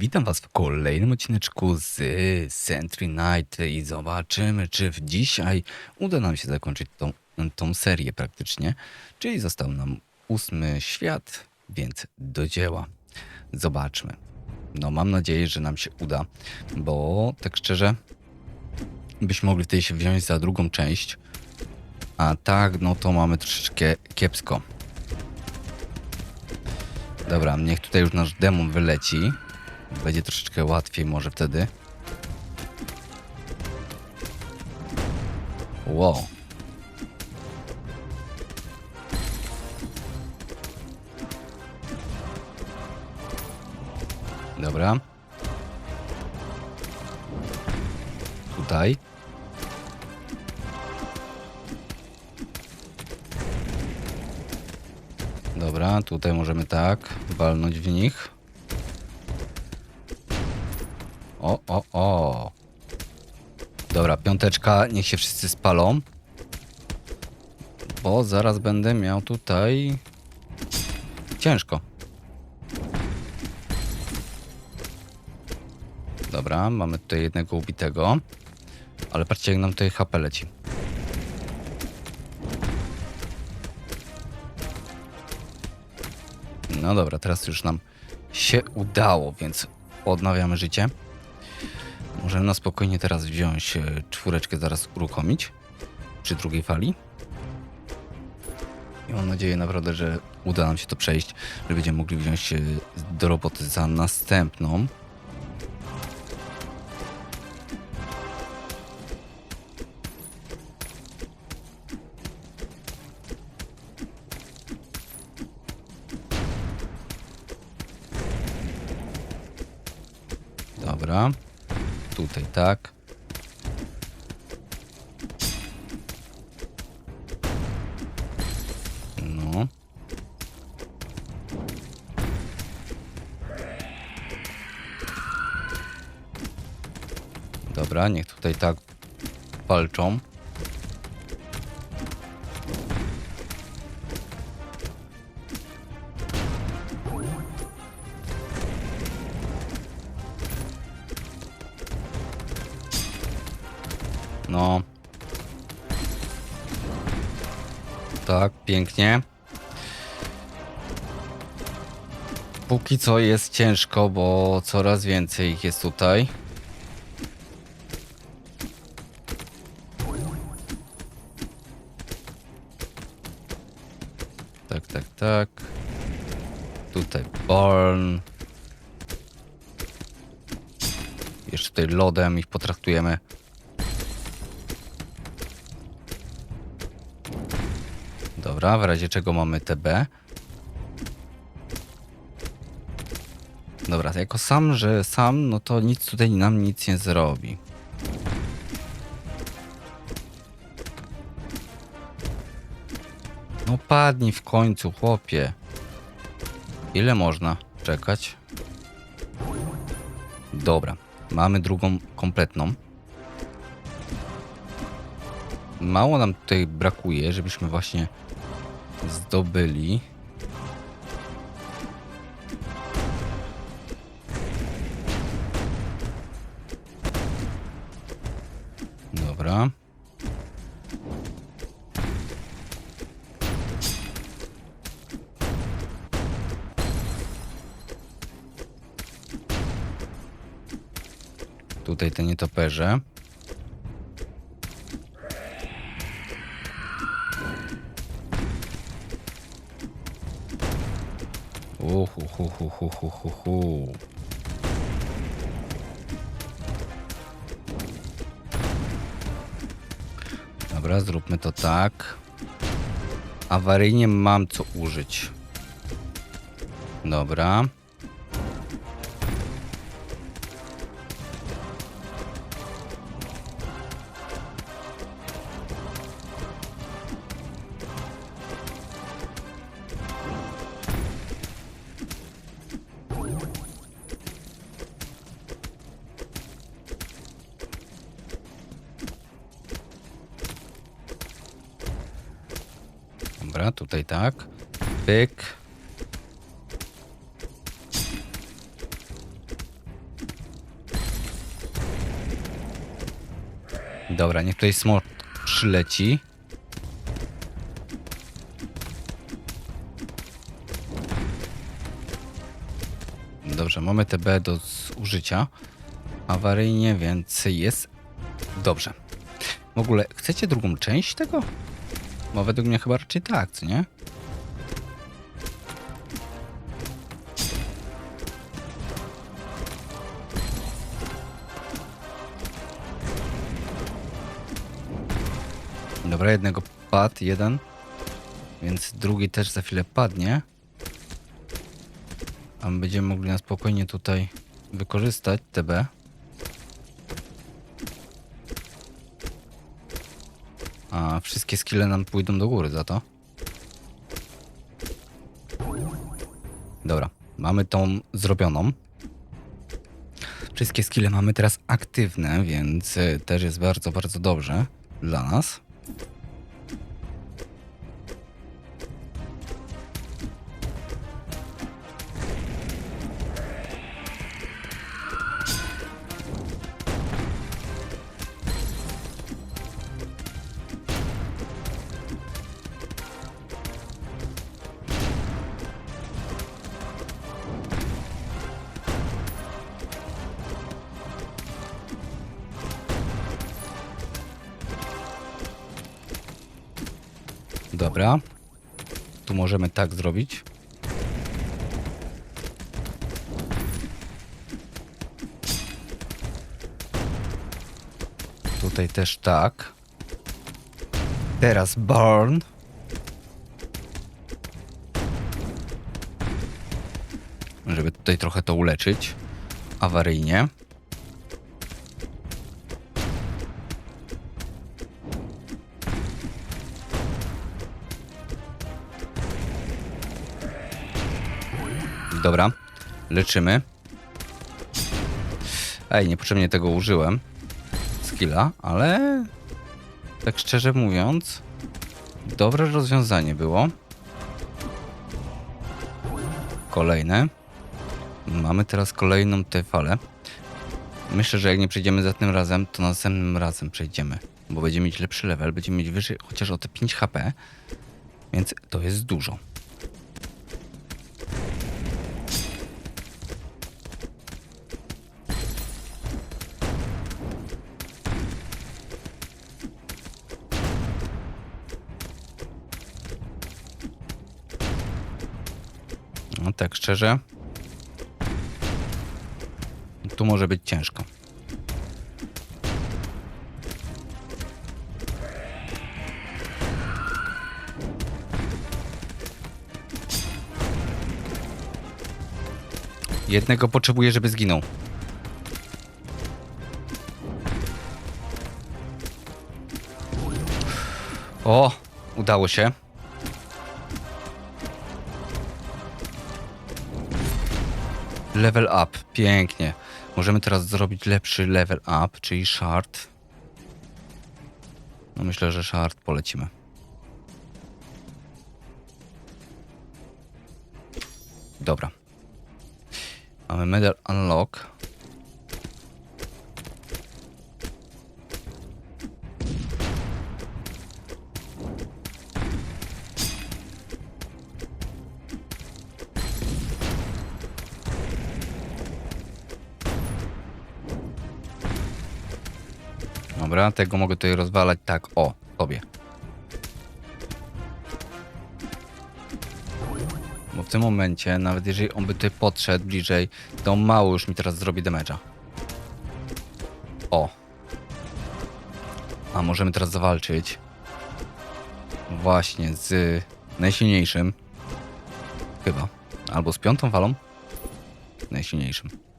Witam Was w kolejnym odcineczku z Sentry Night i zobaczymy, czy w dzisiaj uda nam się zakończyć tą, tą serię praktycznie. Czyli został nam ósmy świat, więc do dzieła. Zobaczmy. No mam nadzieję, że nam się uda, bo tak szczerze byśmy mogli tutaj się wziąć za drugą część, a tak no to mamy troszeczkę kiepsko. Dobra, niech tutaj już nasz demon wyleci. Będzie troszeczkę łatwiej może wtedy. Wow. Dobra. Tutaj. Dobra, tutaj możemy tak walnąć w nich. O, o, o. Dobra, piąteczka, niech się wszyscy spalą. Bo zaraz będę miał tutaj ciężko. Dobra, mamy tutaj jednego ubitego. Ale patrzcie, jak nam tutaj HP leci. No dobra, teraz już nam się udało, więc odnawiamy życie. Możemy na spokojnie teraz wziąć e, czwóreczkę, zaraz uruchomić przy drugiej fali. I mam nadzieję naprawdę, że uda nam się to przejść, że będziemy mogli wziąć do roboty za następną. Dobra. Tutaj tak. No. Dobra, niech tutaj tak walczą. Tak, pięknie. Póki co jest ciężko, bo coraz więcej ich jest tutaj. Tak, tak, tak. Tutaj Born. Jeszcze tutaj lodem ich potraktujemy. Dobra, w razie czego mamy TB. Dobra, jako sam, że sam, no to nic tutaj nam nic nie zrobi. No padnij w końcu, chłopie. Ile można czekać? Dobra, mamy drugą kompletną. Mało nam tutaj brakuje, żebyśmy właśnie zdobyli. Dobra. Tutaj te nietoperze. Hu, hu, hu, hu, hu. Dobra, zróbmy to tak. Awaryjnie mam co użyć. Dobra. Dobra, tutaj tak. Pyk. Dobra, niech tutaj smok przyleci. Dobrze, mamy TB do zużycia awaryjnie, więc jest dobrze. W ogóle chcecie drugą część tego? Bo według mnie chyba raczej tak, co nie? Dobra, jednego padł, jeden. Więc drugi też za chwilę padnie. A my będziemy mogli na spokojnie tutaj wykorzystać TB. A wszystkie skille nam pójdą do góry za to. Dobra, mamy tą zrobioną. Wszystkie skille mamy teraz aktywne, więc y, też jest bardzo, bardzo dobrze dla nas. Dobra. Tu możemy tak zrobić. Tutaj też tak. Teraz burn. Żeby tutaj trochę to uleczyć. Awaryjnie. Dobra, leczymy. Ej, niepotrzebnie tego użyłem. Skilla, ale tak szczerze mówiąc, dobre rozwiązanie było. Kolejne. Mamy teraz kolejną tę falę. Myślę, że jak nie przejdziemy za tym razem, to następnym razem przejdziemy. Bo będziemy mieć lepszy level, będziemy mieć wyżej chociaż o te 5 HP. Więc to jest dużo. No tak szczerze. Tu może być ciężko. Jednego potrzebuję, żeby zginął. O, udało się. Level up, pięknie. Możemy teraz zrobić lepszy level up, czyli shard. No myślę, że shard polecimy. Dobra. Mamy medal unlock. Dobra, tego mogę tutaj rozwalać tak, o, sobie. Bo w tym momencie, nawet jeżeli on by tutaj podszedł bliżej, to mało już mi teraz zrobi damage'a. O. A możemy teraz zawalczyć. Właśnie z najsilniejszym. Chyba. Albo z piątą falą. Najsilniejszym.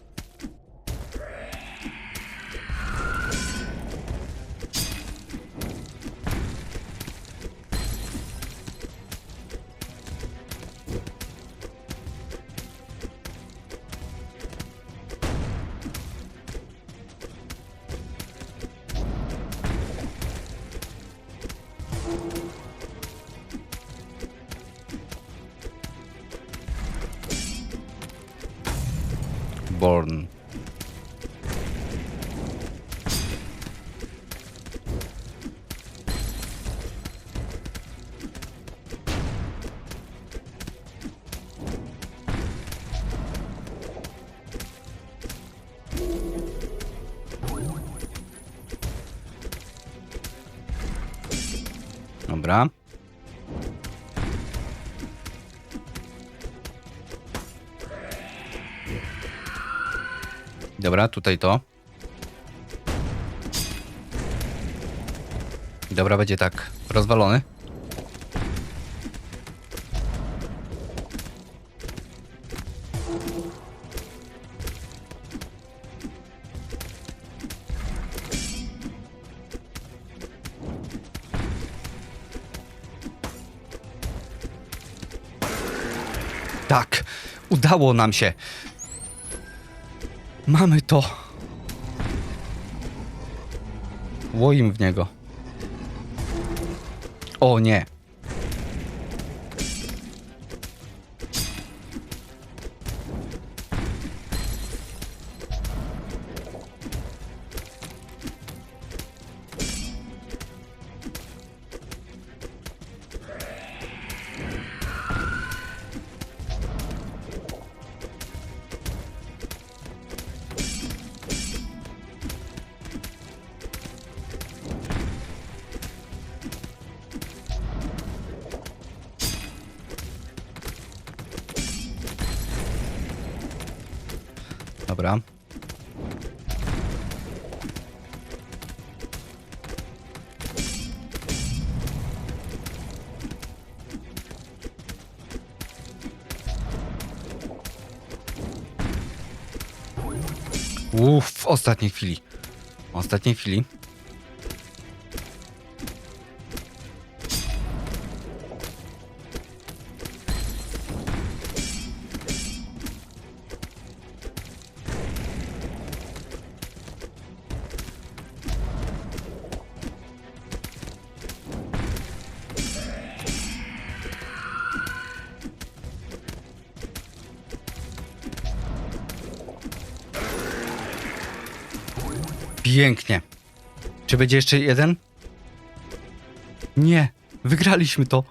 Dobra. Dobra, tutaj to. Dobra, będzie tak rozwalony. Tak, udało nam się. Mamy to. Łoim w niego. O nie. Uff, w ostatniej chwili. W ostatniej chwili. Pięknie. Czy będzie jeszcze jeden? Nie, wygraliśmy to.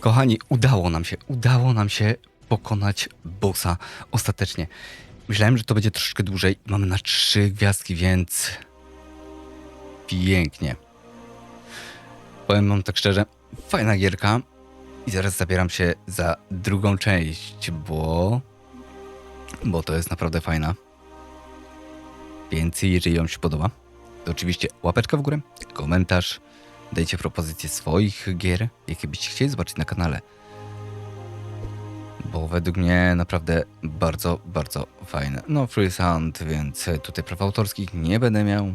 Kochani, udało nam się, udało nam się pokonać bossa ostatecznie. Myślałem, że to będzie troszeczkę dłużej. Mamy na trzy gwiazdki, więc pięknie. Powiem wam tak szczerze, fajna gierka. I zaraz zabieram się za drugą część, bo bo to jest naprawdę fajna. Więc jeżeli Wam się podoba, to oczywiście łapeczka w górę, komentarz, dajcie propozycje swoich gier, jakie byście chcieli zobaczyć na kanale. Bo według mnie naprawdę bardzo, bardzo fajne. No, Free Sound, więc tutaj praw autorskich nie będę miał.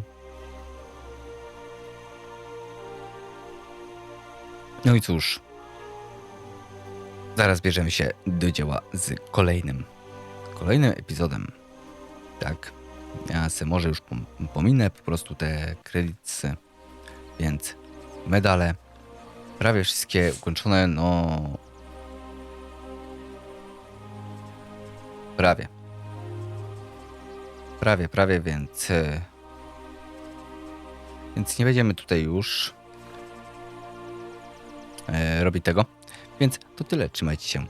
No i cóż, zaraz bierzemy się do dzieła z kolejnym, kolejnym epizodem. Tak. Ja se może już pom- pominę po prostu te kredyty, więc medale prawie wszystkie ukończone, no prawie. Prawie, prawie, więc e, więc nie będziemy tutaj już e, robić tego. Więc to tyle, trzymajcie się.